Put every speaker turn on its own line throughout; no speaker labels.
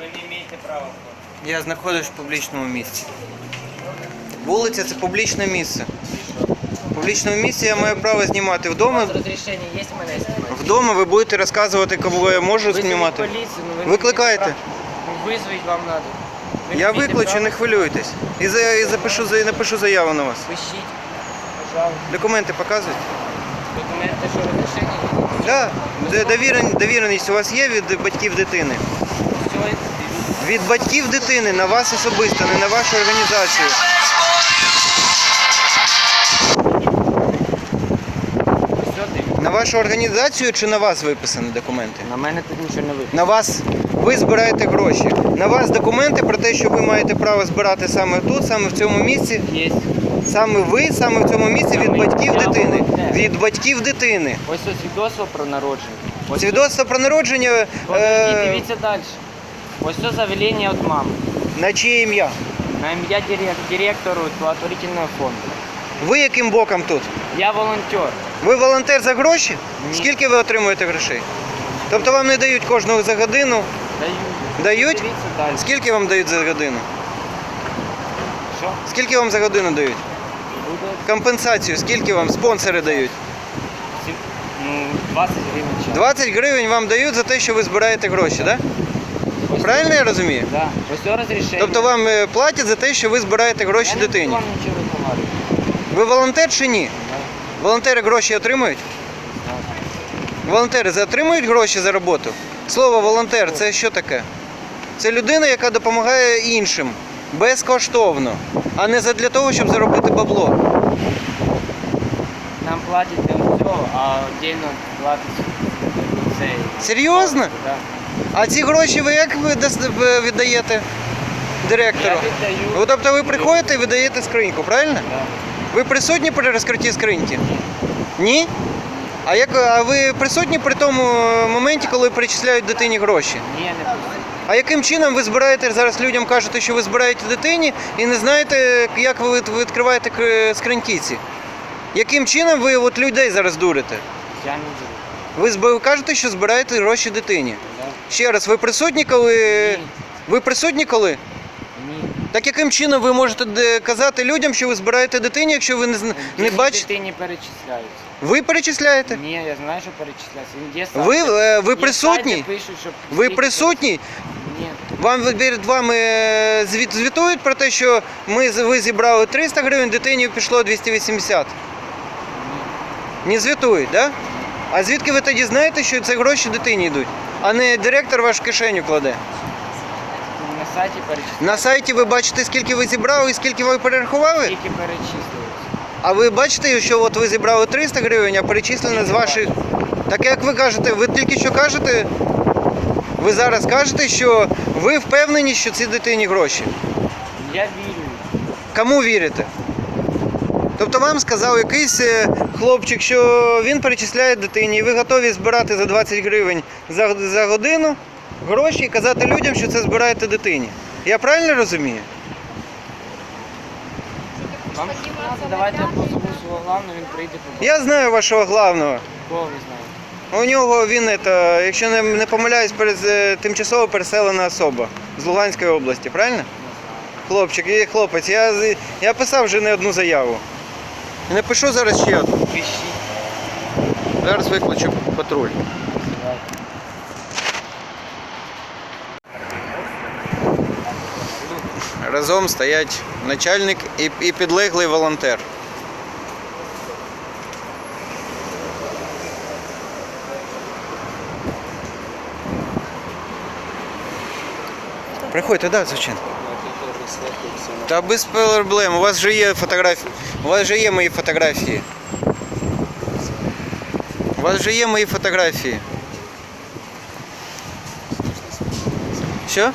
Ви не маєте права.
Я знаходжусь в публічному місці. Вулиця це публічне місце. В публічному місці я маю право знімати вдома.
розрішення є мене знімати?
Вдома ви будете розказувати, кого я можу
Визовіть
знімати.
поліцію, ну, ви не
Викликайте.
маєте права. Ну, Визвіть вам треба. Ви
Я викличу, не хвилюйтесь. І, за, і запишу, за- напишу заяву на вас.
Пишіть, пожалуйста.
Документи показують?
Документи, що розрішення є?
Так. Да. Довірен, довіреність у вас є від батьків дитини? Від батьків дитини на вас особисто, не на вашу організацію. На вашу організацію чи на вас виписані документи?
На мене тут нічого не виписано.
На вас ви збираєте гроші. На вас документи про те, що ви маєте право збирати саме тут, саме в цьому місці.
Є.
Саме ви, саме в цьому місці від батьків дитини. Від батьків дитини.
Ось ось свідоцтво про народження. Ось
Свідоцтво про народження е,
дивіться далі. Ось це завелення від мами.
на чиє ім'я?
На ім'я дирек- директору благотворительного фонду.
Ви яким боком тут?
Я волонтер.
Ви волонтер за гроші?
Ні.
Скільки ви отримуєте грошей? Тобто вам не дають кожного за годину?
Даю.
Дають?
Дивіться далі.
Скільки вам дають за годину?
Що?
Скільки вам за годину дають?
Буде
Компенсацію, скільки вам спонсори дають?
сім- ну, 20 гривень час.
20 гривень вам дають за те, що ви збираєте гроші, так?
Ось
Правильно я розумію?
Да. Ось розрішення.
Тобто вам е, платять за те, що ви збираєте гроші
Я не
дитині.
буду вам нічого виговарювати.
Ви волонтер чи ні?
Да.
Волонтери гроші отримують?
Да.
Волонтери за- отримують гроші за роботу? Слово волонтер це що таке? Це людина, яка допомагає іншим безкоштовно, а не для того, щоб заробити бабло.
Нам платять не всього, а віддільно платить цей.
Серйозно?
Да.
А ці гроші ви як ви віддаєте директору?
Я віддаю.
Ну, тобто ви приходите і видаєте скриньку, правильно?
Да.
Ви присутні при розкритті скриньки? Ні? А як а ви присутні при тому моменті, коли перечисляють дитині гроші?
Ні, не пустить.
А яким чином ви збираєте зараз людям кажете, що ви збираєте дитині і не знаєте, як ви відкриваєте скриньки ці? Яким чином ви от людей зараз дурите?
Я не буду.
Ви кажете, що збираєте гроші дитині. Ще раз, ви присутні, коли.
Ні.
Ви присутні коли?
Ні.
Так яким чином ви можете казати людям, що ви збираєте дитині, якщо ви не, зн- не
Діти
бачите?
дитині перечисляються.
Ви перечисляєте?
Ні, я знаю, що перечисляються. Є сайти-
Ви, е, ви
є
присутні?
сайти пишуть, що
Ви
діти
присутні?
Ні.
Вам перед вами е, звіт, звітують про те, що ми з- ви зібрали 300 гривень, дитині пішло 280. Ні. Не звітують, так? Да? А звідки ви тоді знаєте, що це гроші дитині йдуть, а не директор ваш в кишеню кладе?
На сайті перечисляються.
На сайті ви бачите, скільки ви зібрали і скільки ви перерахували?
Тільки перечислюються.
А ви бачите, що от ви зібрали 300 гривень, а перечислено з вашої. Так як ви кажете, ви тільки що кажете, ви зараз кажете, що ви впевнені, що ці дитині гроші.
Я вірю.
Кому вірите? Тобто вам сказав якийсь е, хлопчик, що він перечисляє дитині, і ви готові збирати за 20 гривень за, за годину гроші і казати людям, що це збираєте дитині. Я правильно розумію?
Вам давайте я позову свого главного, він прийде побачить.
Я знаю вашого главного.
Кого ви знаєте?
У нього він, это, якщо не, не помиляюсь, перез, е, тимчасово переселена особа з Луганської області, правильно? Хлопчик, є хлопець. Я, я писав вже не одну заяву. І напишу зараз ще одну. Зараз викличу патруль. Разом стоять начальник і, і підлеглий волонтер. Приходьте, да, звичайно. Та без проблем. У вас же є фотографії. У вас же є мої фотографії. У вас же є мої фотографії. Що?
Я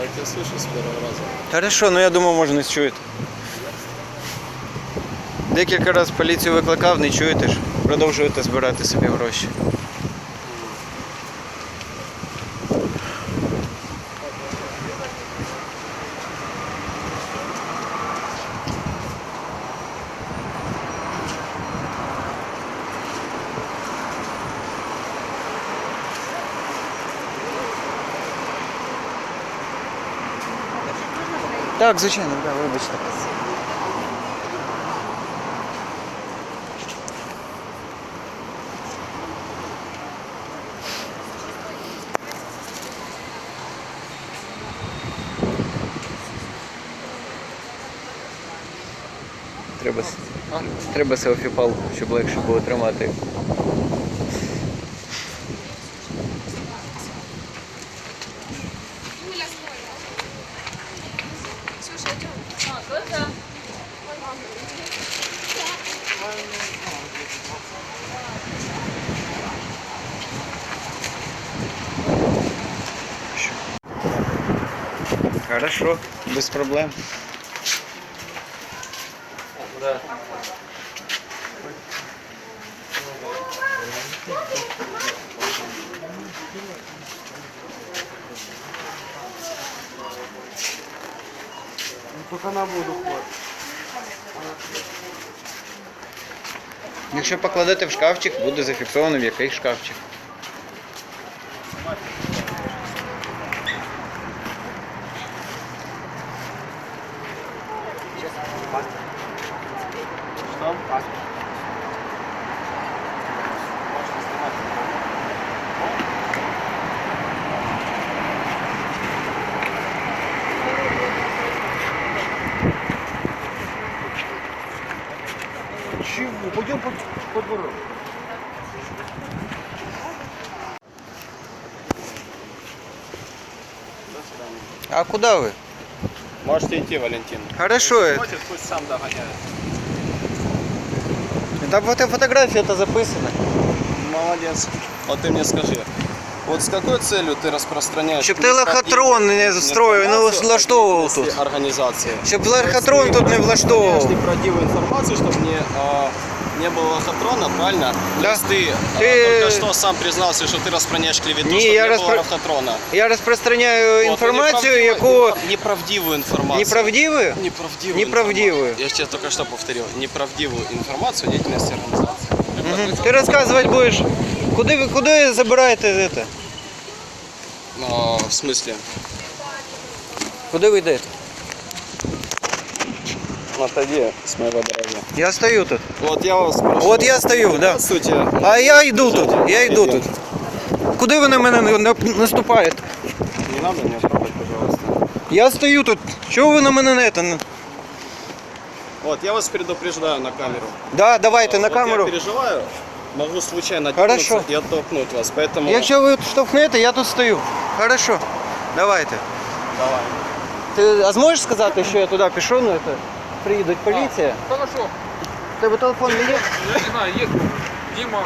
тебя слышу с первого раза.
Хорошо, ну я думав, може не чуєте. Декілька разів поліцію викликав, не чуєте ж. Продовжуєте збирати собі гроші. Так, звичайно, да, вибачте. Треба, треба селфі палку, щоб легше було тримати. Хорошо, без проблем.
Пока на воду хватит.
Якщо покладете в шкафчик, буде зафіксовано в який шкафчик.
Пойдем под, под двором.
А куда вы?
Можете идти, Валентин.
Хорошо.
Если хочет, пусть сам догоняет.
Там фото фотография это записано.
Молодец. Вот ты мне скажи. Вот с какой целью ты распространяешь
Щоб ти лохотрон не строїв, не влаштовував тут.
Организации.
Щоб лохотрон тут не влаштовував.
неправдивую информацию, чтобы не, а, не было лохотрона, правильно?
Да.
То есть ты, а,
Ты-
только что сам признался, что ты распространяешь клевету,
Не,
чтобы
я
не
распро-
было лохотрона.
Я розпространяю
Вот,
інформацію,
неправдивую-
яку
Неправдивую информацию.
неправдивою?
Неправдивую.
Неправдивую.
информацию. Я же тебе только что повторил. Неправдивую информацию о деятельности организации.
Мгм. Ти розказувати будеш, куди ви куди забираєте це?
А, в смысле?
Куди ви йдете?
Отойди с моего дорогого.
Я стою тут.
Вот я вас прошу.
От я стою, да.
Здравствуйте.
А я йду тут, я йду
Идем.
тут. Куди ви на мене на- наступаєте?
Не надо меня трогать, пожалуйста.
Я стою тут. Чого ви на мене не це?
Вот, я вас предупреждаю на камеру.
Да, давайте на
Вот Я
камеру.
переживаю, могу случайно
Хорошо.
и оттолкнуть вас, поэтому...
Якщо ви штовхнете, я тут стою. Хорошо. Давайте.
Давай.
Ти а зможеш сказати, що я туди пішов, ну це приїдуть поліція.
Хорошо.
У тебе телефон не є?
Я не знаю, есть. Дима.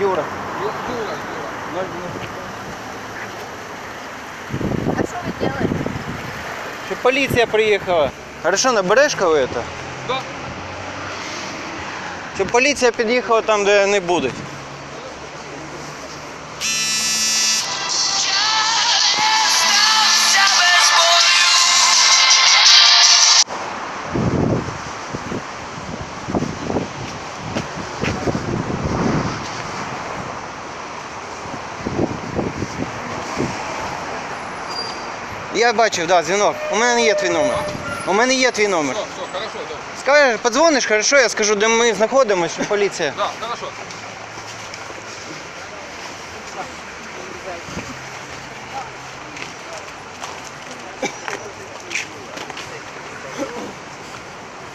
Юра.
Юра, Юра.
А что вы делаете?
Щоб поліція приїхала. Хорошо, набереш кого це?
Да.
Щоб поліція під'їхала там, де не будуть. Я бачив, да, дзвінок. У мене є твій номер. У мене є твій номер.
Все, все, хорошо, да.
Скажеш, подзвониш, хорошо, я скажу, де ми знаходимося, що поліція.
Да, хорошо.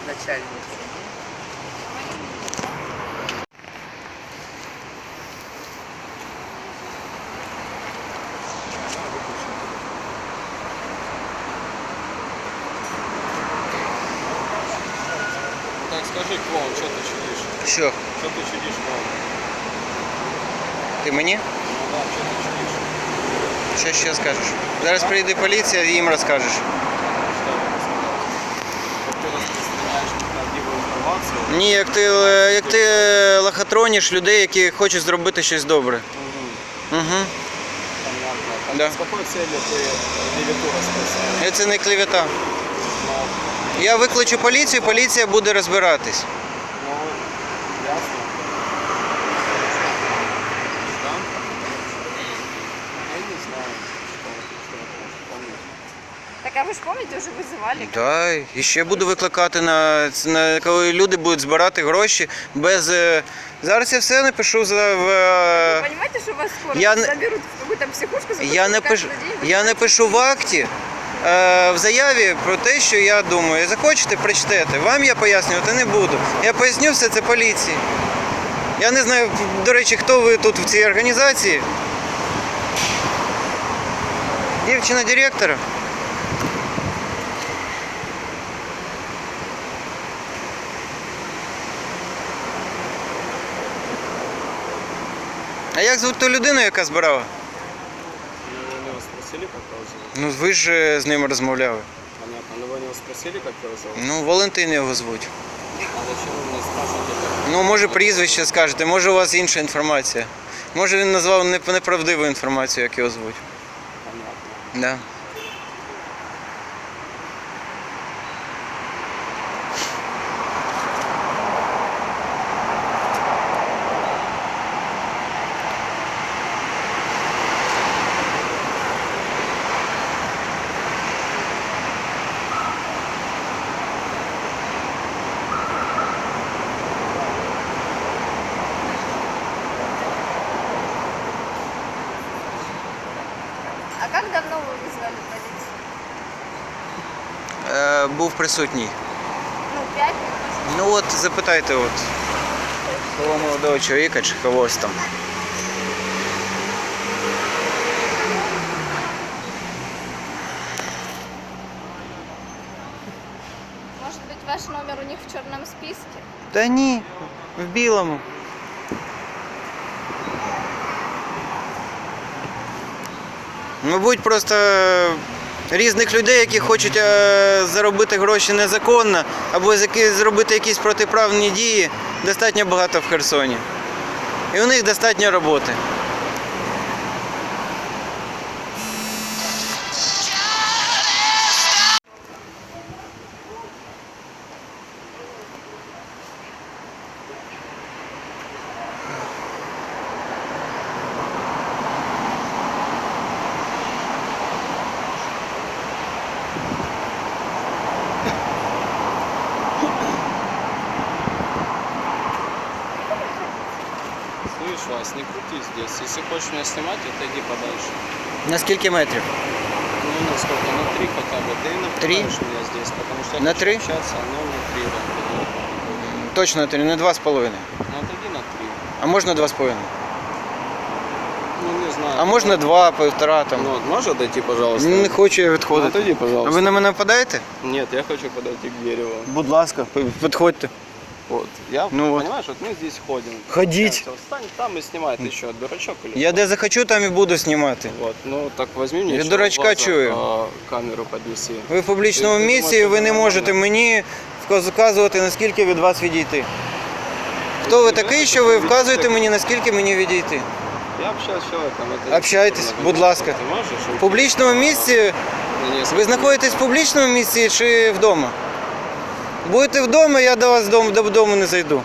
Начальница.
Так скажи, клоун, что ты чудишь?
Що,
Что ты чудишь, клоун?
ти мені?
Ну да, что ты чудишь?
Що ще скажеш? Зараз прийде поліція і їм розкажеш.
Что я сказал? Вот ты распространяешь неправдивую информацию.
Ні, як ти, е, як ти е, лохотрониш людей, які хочуть зробити щось добре.
Угу.
Угу.
Понятно.
Да.
С какой целью ты клевету распространяешь?
Це не клевета.
Ну,
Я викличу поліцію, поліція буде розбиратись.
а вы же помните, уже вызывали?
Да, і ще буду викликати на, на коли люди будуть збирати гроші без. е, Зараз я все напишу за в.
Вы
е,
понимаете, что вас скоро
я не-
заберут в какую-то психушку? за то,
Я
что вы
напишу,
каждый день
я напишу в акті е, в заяві про те, що я думаю. Захочете, прочтете. Вам я пояснювати не буду. Я поясню все це поліції. Я не знаю, до речі, хто ви тут в цій організації. Дівчина директора. А як звуть ту людину, яка збирала?
Ну, вы его спросили, как его зовут?
Ну ви ж е, з ним розмовляли.
Понятно. Но вы у него спросили, как его зовут?
Ну, Валентин його звуть.
А зачем вы мне спрашиваете, как?
Ну, може, прізвище скажете, може у вас інша інформація. Може він назвав неп- неправдиву інформацію, як його звуть.
Понятно.
Да. Був присутній.
Ну, пять.
Ну от запитайте от того молодого чоловіка чи когось там.
Может быть, ваш номер у них в черном списке?
Та ні, в білому. Мабуть, просто різних людей, які хочуть е, заробити гроші незаконно, або зробити якісь протиправні дії, достатньо багато в Херсоні. І у них достатньо роботи.
Слышь, Вась, не крути здесь. Если хочешь меня снимать, отойди подальше.
На скільки метрів?
Ну, на сколько? На три хотя бы. Ты
Три?
напрягаешь меня здесь, потому что я
На
хочу
три?
общаться, но на три, да.
Точно три, не два з половиною.
Ну, отойди на три.
А можна два з половиною?
Ну, не знаю.
А можна два, півтора там.
Ну, вот, можешь отойти, пожалуйста?
Не хочу я
Ну,
відходити.
отойди,
А
пожалуйста.
ви на мене нападаєте?
Нет, я хочу подойти к дереву.
Будь ласка, підходьте.
Вот. Я,
Ну вот.
понимаешь, вот мы здесь ходим.
Ходить.
Всё, Встань там и снимай. Ты что, дурачок или
Я де захочу, там і буду знімати.
Вот, ну так возьми мне
Я
ещё
дурачка
в глаза,
чую.
а, камеру поднеси.
Ви в публічному
Ти- ти
місці,
думаєш,
ви
це
не
нормально?
можете мені вказувати, наскільки від вас відійти. Хто ви такий, що ви вказуєте мені, наскільки мені відійти?
Я общаюсь с человеком. Это
Общайтесь,
не
будь ласка.
Ты можешь?
В публічному місці ви знаходитесь в публічному місці чи вдома? Будете вдома, я до вас дом- додому не зайду.